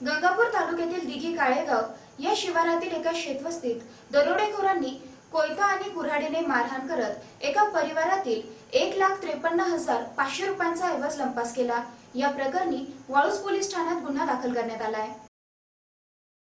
गंगापूर तालुक्यातील दिघी काळेगाव या शिवारातील एका शेतवस्तीत दरोडेखोरांनी कोयता आणि कुऱ्हाडीने मारहाण करत एका परिवारातील एक लाख त्रेपन्न हजार पाचशे रुपयांचा ऐवज लंपास केला. या प्रकरणी वाळूस पोलीस ठाण्यात गुन्हा दाखल करण्यात आला आहे.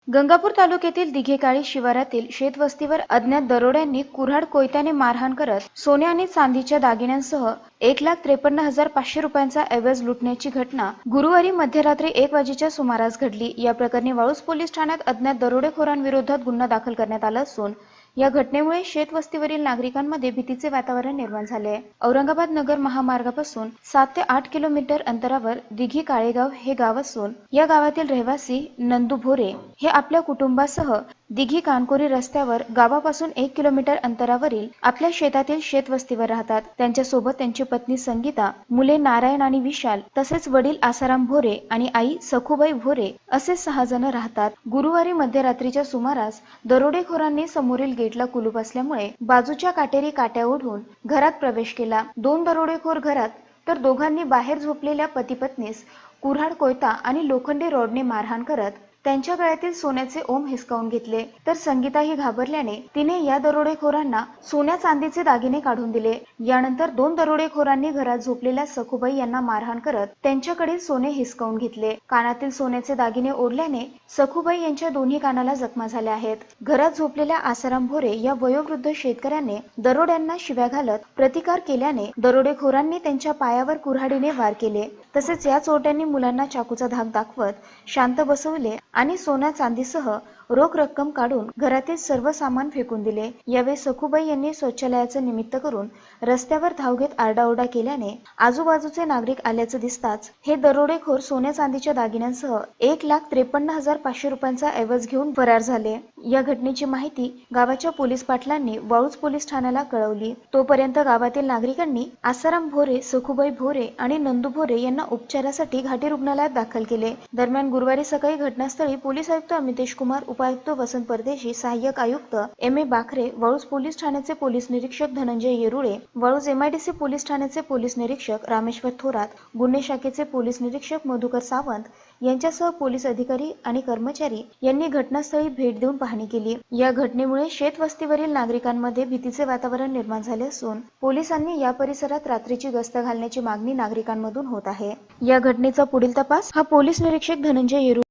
गंगापूर तालुक्यातील दिघेकाळी शिवारातील शेतवस्तीवर अज्ञात दरोड्यांनी कुऱ्हाड कोयत्याने मारहाण करत सोने आणि चांदीच्या दागिन्यांसह एक लाख त्रेपन्न हजार पाचशे रुपयांचा ऐवज लुटण्याची घटना गुरुवारी मध्यरात्री एक वाजेच्या सुमारास घडली. या प्रकरणी वाळूस पोलीस ठाण्यात अज्ञात दरोडेखोरांविरोधात गुन्हा दाखल करण्यात आला असून या घटनेमुळे शेतवस्तीवरील नागरिकांमध्ये भीतीचे वातावरण निर्माण झाले. आहे औरंगाबाद नगर महामार्गापासून सात ते आठ किलोमीटर अंतरावर दिघी काळेगाव हे गाव असून या गावातील रहिवासी नंदू भोरे हे आपल्या कुटुंबासह दिघी कानकोरी रस्त्यावर गावापासून एक किलोमीटर अंतरावरील आपल्या शेतातील शेतवस्तीवर राहतात. त्यांच्यासोबत त्यांची पत्नी संगीता मुले नारायण आणि विशाल तसेच वडील आसाराम भोरे आणि आई सखुबाई भोरे असे सहा जण राहतात. गुरुवारी मध्यरात्रीच्या सुमारास दरोडेखोरांनी समोरील गेटला कुलूप असल्यामुळे बाजूच्या काटेरी काट्या ओढून घरात प्रवेश केला. दोन दरोडेखोर घरात तर दोघांनी बाहेर झोपलेल्या पती पत्नीस कुऱ्हाड कोयता आणि लोखंडी रॉडने मारहाण करत त्यांच्या गळ्यातील सोन्याचे ओम हिसकावून घेतले. तर संगीता ही घाबरल्याने तिने या दरोडेखोरांना सोन्या चांदीचे दागिने काढून दिले. यानंतर दोन दरोडेखोरांनी घरात झोपलेल्या सखुबाई यांना मारहाण करत त्यांच्याकडील सोने हिसकावून घेतले. कानातील सोन्याचे दागिने ओढल्याने सखुबाई यांच्या दोन्ही कानाला जखमा झाल्या आहेत. घरात झोपलेल्या आसाराम भोरे या वयोवृद्ध शेतकऱ्याने दरोड्यांना शिव्या घालत प्रतिकार केल्याने दरोडेखोरांनी त्यांच्या पायावर कुऱ्हाडीने वार केले. तसेच या चोरट्यांनी मुलांना चाकूचा धाक दाखवत शांत बसवले आणि सोन्या चांदीसह रोख रक्कम काढून घरातील सर्व सामान फेकून दिले. यावेळी सखुबाई यांनी शौचालयाचं निमित्त करून रस्त्यावर धाव घेत आरडाओरडा केल्याने आजूबाजूचे नागरिक आल्याचं दिसताच हे दरोडेखोर सोन्या चांदीच्या दागिन्यांसह एक लाख त्रेपन्न हजार पाचशे रुपयांचा ऐवज घेऊन फरार झाले. या घटनेची माहिती गावाच्या पोलीस पाटलांनी वाळूज पोलीस ठाण्याला कळवली. तोपर्यंत गावातील नागरिकांनी आसाराम भोरे सखुबाई भोरे आणि नंदू भोरे यांना उपचारासाठी घाटी रुग्णालयात दाखल केले. दरम्यान गुरुवारी सकाळी घटनास्थळी पोलीस आयुक्त अमितेश कुमार उपायुक्त वसंत परदेशी सहाय्यक आयुक्त M A Bakhre Waluj police ठाण्याचे पोलीस निरीक्षक धनंजय येरुळे वळूज एमआयडीसी पोलीस ठाण्याचे पोलीस निरीक्षक रामेश्वर थोरात गुन्हे शाखेचे पोलीस निरीक्षक मधुकर सावंत यांच्यासह पोलीस अधिकारी आणि कर्मचारी यांनी घटनास्थळी भेट देऊन पाहणी केली. या घटनेमुळे शेतवस्तीवरील नागरिकांमध्ये भीतीचे वातावरण निर्माण झाले असून पोलिसांनी या परिसरात रात्रीची गस्त घालण्याची मागणी नागरिकांमधून होत आहे. या घटनेचा पुढील तपास हा पोलीस निरीक्षक धनंजय येरू